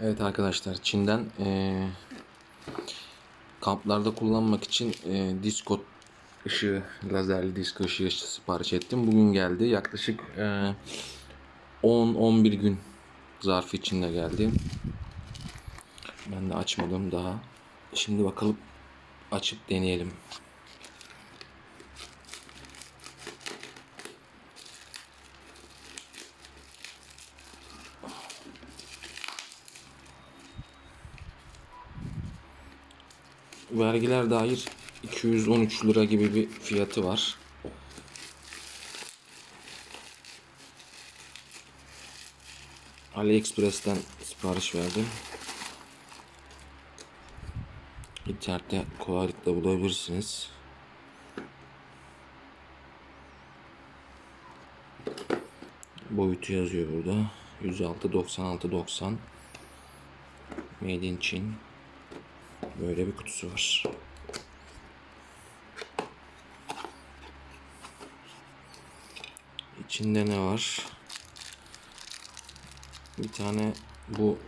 Evet arkadaşlar Çin'den eee, kamplarda kullanmak için eee disco ışığı, lazerli disco ışığı sipariş ettim. Bugün geldi. Yaklaşık eee, 10-11 gün zarfı içinde geldi. Ben de açmadım daha. Şimdi bakalım açıp deneyelim. Vergiler dair 213 lira gibi bir fiyatı var. AliExpress'ten sipariş verdim. İnternette kolaylıkla bulabilirsiniz. Boyutu yazıyor burada. 106 96 90 Made in Çin. Böyle bir kutusu var. İçinde ne var? Bir tane bu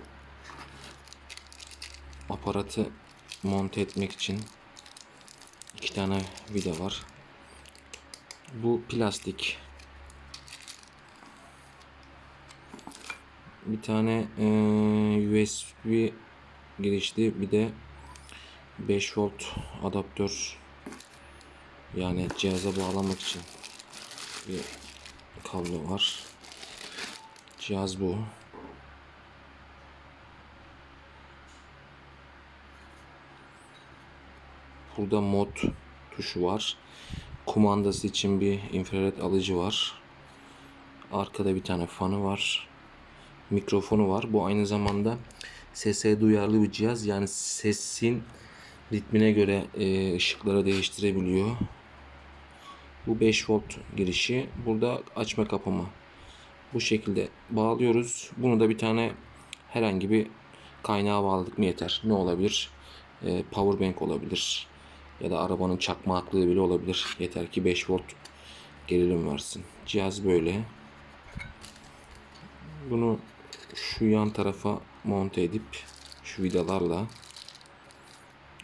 aparatı monte etmek için iki tane vida var. Bu plastik. Bir tane eee, USB girişli bir de 5 volt adaptör yani cihaza bağlamak için bir kablo var. Cihaz bu. Burada mod tuşu var. Kumandası için bir infrared alıcı var. Arkada bir tane fanı var. Mikrofonu var. Bu aynı zamanda sese duyarlı bir cihaz. Yani sesin ritmine göre e, ışıkları değiştirebiliyor. Bu 5 volt girişi. Burada açma kapama. Bu şekilde bağlıyoruz. Bunu da bir tane herhangi bir kaynağa bağladık mı yeter. Ne olabilir? E, power bank olabilir. Ya da arabanın çakmaklığı bile olabilir. Yeter ki 5 volt gerilim versin. Cihaz böyle. Bunu şu yan tarafa monte edip şu vidalarla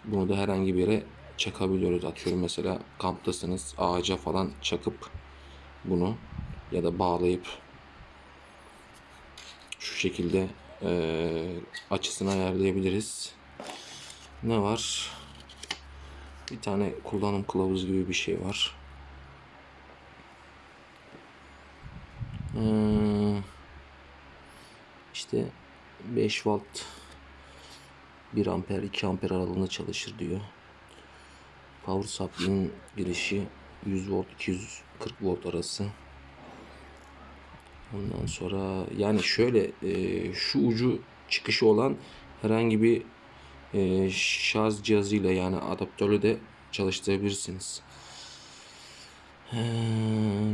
bunu da herhangi bir yere çakabiliyoruz. Atıyorum mesela kamptasınız ağaca falan çakıp bunu ya da bağlayıp şu şekilde eee, açısını ayarlayabiliriz. Ne var? Bir tane kullanım kılavuzu gibi bir şey var. Ee, işte 5 volt 1 amper 2 amper aralığında çalışır diyor. Power supply'nin girişi 100 volt 240 volt arası. Ondan sonra yani şöyle e, şu ucu çıkışı olan herhangi bir e, şarj cihazıyla yani adaptörle de çalıştırabilirsiniz. Ee,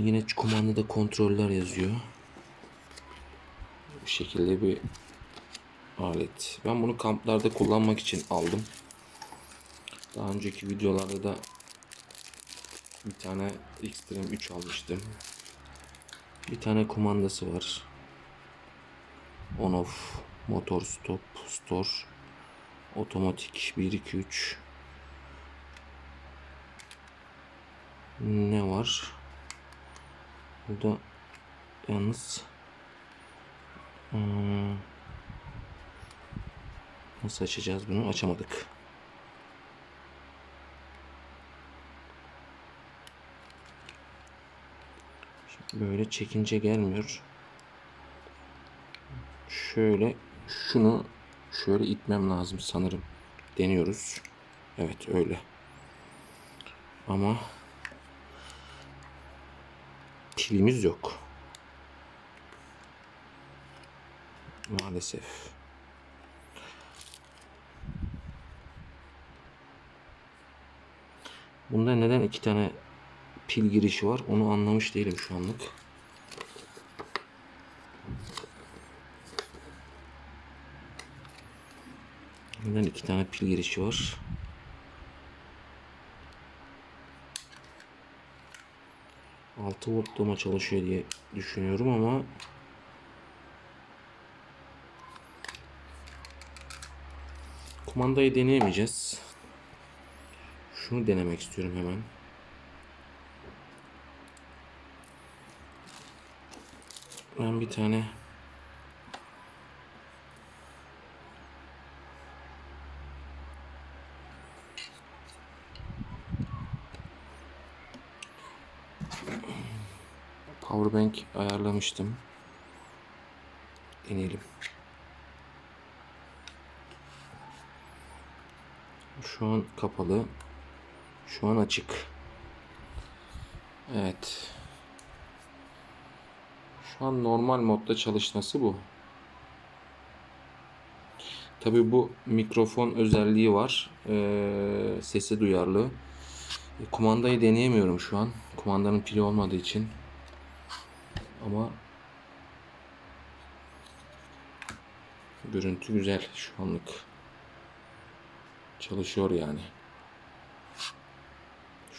yine kumandada kontroller yazıyor. Bu şekilde bir alet. Ben bunu kamplarda kullanmak için aldım. Daha önceki videolarda da bir tane Xtreme 3 almıştım. Bir tane kumandası var. On off, motor stop, store, otomatik 1 2 3. Ne var? Burada yalnız hmm, nasıl açacağız bunu? Açamadık. Böyle çekince gelmiyor. Şöyle şunu şöyle itmem lazım sanırım. Deniyoruz. Evet öyle. Ama pilimiz yok. Maalesef. Bunda neden iki tane pil girişi var onu anlamış değilim şu anlık. Neden iki tane pil girişi var? Altı voltlama çalışıyor diye düşünüyorum ama Kumandayı deneyemeyeceğiz. Şunu denemek istiyorum hemen. Ben bir tane Powerbank ayarlamıştım. Deneyelim. Şu an kapalı. Şu an açık. Evet. Şu an normal modda çalışması bu. Tabii bu mikrofon özelliği var. Ee, sesi duyarlı. E, Kumandayı deneyemiyorum şu an. Kumandanın pili olmadığı için. Ama görüntü güzel şu anlık. Çalışıyor yani.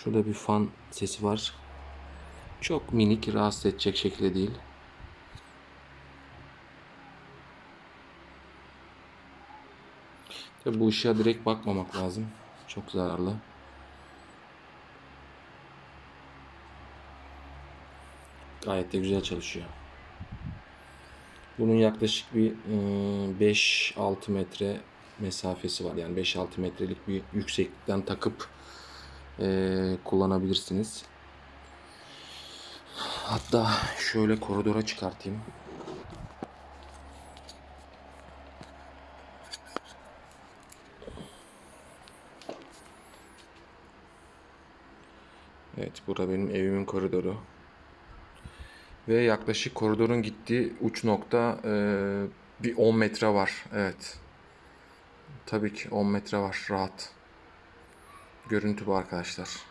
Şurada bir fan sesi var. Çok minik, rahatsız edecek şekilde değil. Tabii bu ışığa direkt bakmamak lazım. Çok zararlı. Gayet de güzel çalışıyor. Bunun yaklaşık bir e, 5-6 metre mesafesi var. Yani 5-6 metrelik bir yükseklikten takıp e, kullanabilirsiniz. Hatta şöyle koridora çıkartayım. Evet, burada benim evimin koridoru. Ve yaklaşık koridorun gittiği uç nokta e, bir 10 metre var. Evet. Tabii ki 10 metre var rahat. Görüntü bu arkadaşlar.